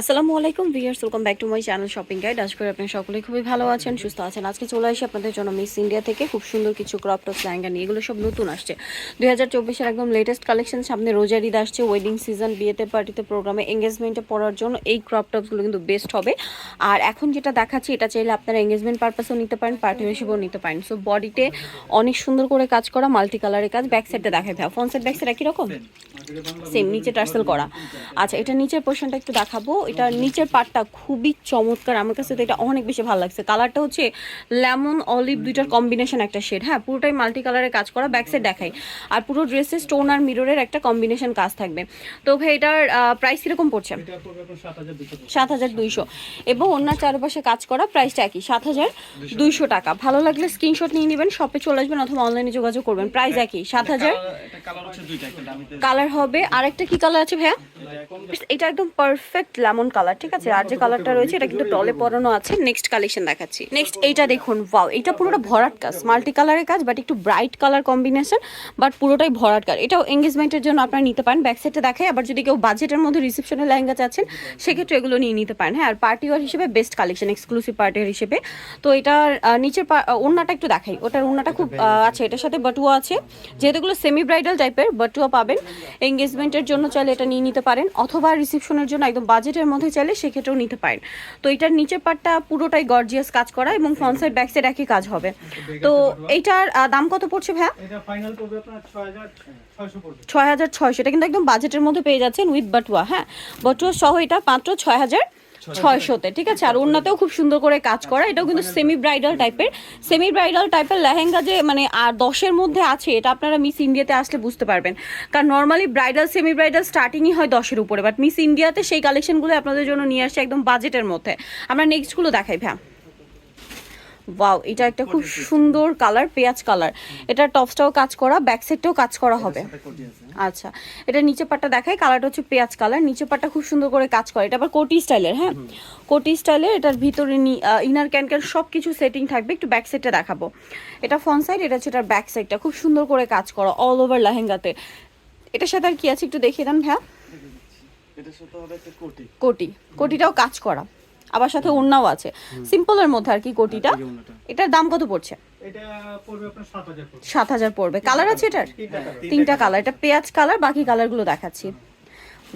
আসসালামু আলাইকুম viewers welcome back to my channel shopping guide. আজ করে আপনারা সকলেই খুবই ভালো আছেন, সুস্থ আছেন। আজকে চলে আসি আপনাদের জন্য মিস ইন্ডিয়া থেকে খুব সুন্দর কিছু ক্রপ টপ লেহেঙ্গা নিয়ে। এগুলো সব নতুন আসছে। দুই হাজার একদম লেটেস্ট কালেকশন সামনে রোজার ঈদ আসছে ওয়েডিং সিজন বিয়েতে পার্টিতে প্রোগ্রামে এঙ্গেজমেন্টে পড়ার জন্য এই ক্রপ টপসগুলো কিন্তু বেস্ট হবে। আর এখন যেটা দেখাচ্ছি, এটা চাইলে আপনারা এঙ্গেজমেন্ট পারপাসেও নিতে পারেন পার্টি হিসেবেও নিতে পারেন। সো বডিতে অনেক সুন্দর করে কাজ করা মাল্টি কালারের কাজ ব্যাক সাইডে দেখাই ভাই ফ্রন্ট সাইড ব্যাক সাইড একই রকম? সেম নিচে টার্সেল করা। আচ্ছা এটা নিচের পোর্শনটা একটু দেখাবো। এটা নিচের পার্টটা খুবই চমৎকার। আমার কাছে তো এটা অনেক বেশি ভালো লাগছে। কালারটা হচ্ছে লেমন অলিভ দুইটার কম্বিনেশন একটা শেড হ্যাঁ পুরোটাই মাল্টি কালারের কাজ করা ব্যাক সাইড দেখাই। আর পুরো ড্রেসে স্টোন আর মিররের একটা কম্বিনেশন কাজ থাকবে। তো ভাই এটার প্রাইস কীরকম পড়ছে? সাত হাজার দুইশো এবং অন্য চারপাশে কাজ করা প্রাইসটা একই সাত হাজার দুইশো টাকা। ভালো লাগলে স্ক্রিনশট নিয়ে নেবেন শপে চলে আসবেন অথবা অনলাইনে যোগাযোগ করবেন। প্রাইস একই সাত হাজার কালার হচ্ছে দুইটা, একটা হবে কি কালার আছে ভাইয়া? এটা একদম পারফেক্ট লেমন কালার ঠিক আছে? আর যে কালারটা রয়েছে, এটা কিন্তু টলে পরানো আছে। নেক্সট কালেকশন দেখাচ্ছি। নেক্সট এইটা দেখুন ওয়াও এটা পুরোটা ভরাট কাজ মাল্টি কালারের কাজ বাট একটু ব্রাইট কালার কম্বিনেশন বাট পুরোটাই ভরাট কাজ। এটাও এঙ্গেজমেন্টের জন্য আপনারা নিতে পারেন। ব্যাক সাইডে দেখাই, আবার যদি কেউ বাজেটের মধ্যে রিসেপশনের লেহেঙ্গা চাচ্ছেন, সেক্ষেত্রে এগুলো নিয়ে নিতে পারেন। হ্যাঁ আর পার্টি ওয়ার হিসেবে best collection exclusive party wear হিসেবে। তো এটার নিচের ওড়নাটা একটু দেখাই। ওটার ওড়নাটা খুব আছে এটার সাথে বাটুয়া আছে। যেহেতু এগুলো সেমি ব্রাইডাল টাইপের বাটুয়া পাবেন। এঙ্গেজমেন্টের জন্য চাইলে এটা নিয়ে নিতে পারেন অথবা রিসেপশনের জন্য একদম বাজেটের মধ্যে চাইলে সেক্ষেত্রেও নিতে পারেন। তো এটার নিচের পার্টটা পুরোটাই গর্জিয়াস কাজ করা এবং ফ্রন্ট সাইড ব্যাক সাইড একই কাজ হবে। তো এইটার দাম কত পড়ছে ভাইয়া? ছয় হাজার ছয়শো এটা কিন্তু একদম বাজেটের মধ্যে পেয়ে যাচ্ছেন উইথ বাটুয়া হ্যাঁ। বাটুয়া সহ এটা মাত্র ছয় হাজার ছয়শোতে। ঠিক আছে? আর ওনাতেও খুব সুন্দর করে কাজ করা। এটাও কিন্তু সেমি ব্রাইডাল টাইপের সেমি ব্রাইডাল টাইপের লেহেঙ্গা যে মানে আর দশের মধ্যে আছে এটা আপনারা মিস ইন্ডিয়াতে আসলে বুঝতে পারবেন। কারণ নর্মালি ব্রাইডাল সেমি ব্রাইডাল স্টার্টিংই হয় দশের উপরে বাট মিস ইন্ডিয়াতে সেই কালেকশনগুলো আপনাদের জন্য নিয়ে আসছে একদম বাজেটের মধ্যে। আমরা নেক্সটগুলো দেখাই ভ্যা ওয়াও এটা একটা খুব সুন্দর কালার পেঁয়াজ কালার এটা টপসটাও কাজ করা ব্যাক সাইডটাও কাজ করা হবে। আচ্ছা এটা নিচে পাটটা দেখাই কালারটা হচ্ছে পেঁয়াজ কালার নিচে পাটটা খুব সুন্দর করে কাজ করে। এটা আবার কোটি স্টাইলের হ্যাঁ? কোটি স্টাইলের এটার ভিতরে ইনার ক্যান ক্যান সব কিছু সেটিং থাকবে। একটু ব্যাক সাইডটা দেখাবো। এটা ফ্রন্ট সাইড এটা হচ্ছে এটার ব্যাক সাইডটা খুব সুন্দর করে কাজ করা অল ওভার লেহেঙ্গাতে। এটার সাথে আর কি আছে একটু দেখিয়ে দেন কোটি। কোটি। কোটিটাও কাজ করা। আবার সাথে ওড়নাও আছে। সিম্পলের মধ্যে আর কি কোটিটা। এটার দাম কত পড়ছে? এটা পড়বে আপনার সাত হাজার পড়বে। সাত হাজার পড়বে। কালার আছে এটার? তিনটা কালার। এটা পেঁয়াজ কালার বাকি কালারগুলো দেখাচ্ছি।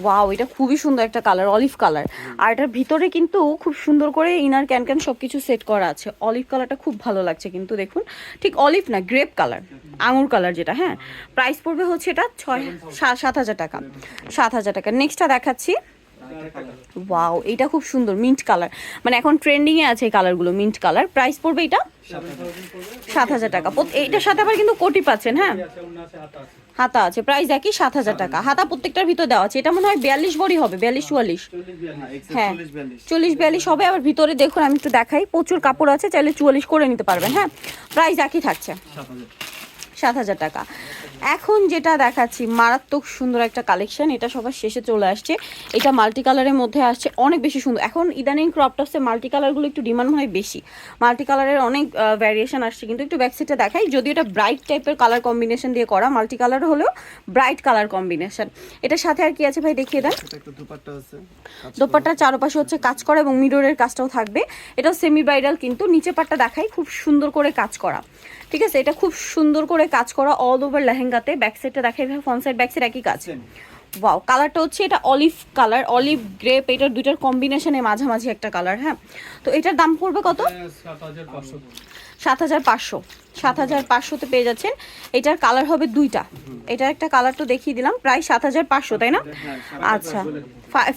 ওয়াও এটা খুবই সুন্দর একটা কালার অলিভ কালার। আর এটার ভিতরে কিন্তু খুব সুন্দর করে ইনার ক্যান ক্যান সব কিছু সেট করা আছে। অলিভ কালারটা খুব ভালো লাগছে কিন্তু দেখুন। ঠিক অলিভ না গ্রেপ কালার আঙুর কালার যেটা হ্যাঁ? প্রাইস পড়বে হচ্ছে এটা ছয় সাত হাজার টাকা। সাত হাজার টাকা। নেক্সটটা দেখাচ্ছি। ওয়াও এটা খুব সুন্দর মিন্ট কালার মানে এখন ট্রেন্ডিংয়ে আছে এই কালারগুলো মিন্ট কালার প্রাইস পড়বে এটা? সাত হাজার। টাকা। এইটার সাথে আবার কিন্তু কোটি পাচ্ছেন হ্যাঁ? আছে আছে হাতা আছে। প্রাইস একই সাত হাজার টাকা। হাতা প্রত্যেকটার ভিতর দেওয়া আছে। এটা মনে হয় বিয়াল্লিশ বড়ি হবে বিয়াল্লিশ চুয়াল্লিশ। হ্যাঁ চল্লিশ বিয়াল্লিশ। চল্লিশ বিয়াল্লিশ হবে। আবার ভিতরে দেখুন আমি একটু দেখাই। প্রচুর কাপড় আছে চাইলে চুয়াল্লিশ করে নিতে পারবেন হ্যাঁ? প্রাইস একই থাকছে। সাত হাজার টাকা। এখন যেটা দেখাচ্ছি মারাত্মক সুন্দর একটা কালেকশন এটা সবার শেষে চলে আসছে। এটা মাল্টি কালারের মধ্যে আসছে অনেক বেশি সুন্দর। এখন ইদানিং ক্রপ টপসে মাল্টি কালারগুলো একটু ডিমান্ড হয় বেশি। মাল্টি কালারের অনেক ভ্যারিয়েশন আসছে কিন্তু একটু ব্যাকসাইডটা দেখাই। যদি এটা ব্রাইট টাইপের কালার কম্বিনেশন দিয়ে করা মাল্টি কালার হলেও ব্রাইট কালার কম্বিনেশন এটার সাথে আর কি আছে ভাই দেখিয়ে দেন। দোপাট্টার চারপাশে হচ্ছে কাজ করা এবং মিররের কাজটাও থাকবে। এটা সেমি ব্রাইডাল কিন্তু নিচে পাটটা দেখাই খুব সুন্দর করে কাজ করা। ঠিক আছে? এটা খুব সুন্দর করে কাজ করা অল ওভার লেহেঙ্গাতে। ব্যাক সাইডটা এভাবে ফ্রন্ট সাইড ব্যাক সাইড একই কাজ। ওয়াও কালারটা হচ্ছে এটা অলিভ কালার অলিভ গ্রেপ এটার দুইটার কম্বিনেশনে মাঝামাঝি একটা কালার হ্যাঁ? তো এটার দাম পড়বে কত? সাত হাজার পাঁচশো। সাত হাজার পাঁচশোতে পেয়ে যাচ্ছেন। এটার কালার হবে দুইটা। এটার একটা কালার তো দেখিয়ে দিলাম প্রায় সাত হাজার পাঁচশো তাই না? আচ্ছা।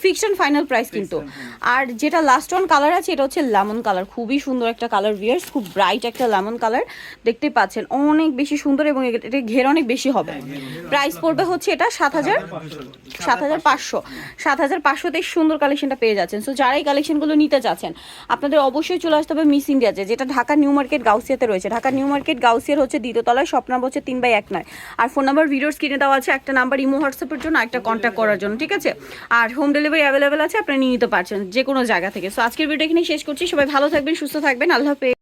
ফিকশন ফাইনাল প্রাইস কিন্তু। আর যেটা লাস্ট ওয়ান কালার আছে এটা হচ্ছে লেমন কালার খুবই সুন্দর একটা কালার ভিয়ার্স খুব ব্রাইট একটা লেমন কালার দেখতে পাচ্ছেন। অনেক বেশি সুন্দর এবং এটা ঘের অনেক বেশি হবে। প্রাইস পড়বে হচ্ছে এটা সাত হাজার সাত হাজার পাঁচশো। সাত হাজার পাঁচশোতে সুন্দর কালেকশনটা পেয়ে যাচ্ছেন। সো যারা এই কালেকশনগুলো নিতে চাচ্ছেন আপনাদের অবশ্যই চলে আসতে হবে মিস ইন্ডিয়াতে যেটা ঢাকা নিউ মার্কেট গাউসিয়াতে রয়েছে। ঢাকা নিউ মার্কেট গাউসিয়ার হচ্ছে দ্বিতীয়তলায় স্বপ্ন হচ্ছে তিন বাই এক নয়। আর ফোন নাম্বার ভিডিওস কিনে দেওয়া আছে, একটা নাম্বার ইমো হোয়াটসঅ্যাপের জন্য একটা কন্ট্যাক্ট করার জন্য, ঠিক আছে? আর হোম ডেলিভারি অ্যাভেলেবেল আছে, আপনি নিয়ে নিতে পারছেন যে কোনো জায়গা থেকে। সো আজকের ভিডিও এখানে শেষ করছি। সবাই ভালো থাকবেন, সুস্থ থাকবেন, আল্লাহ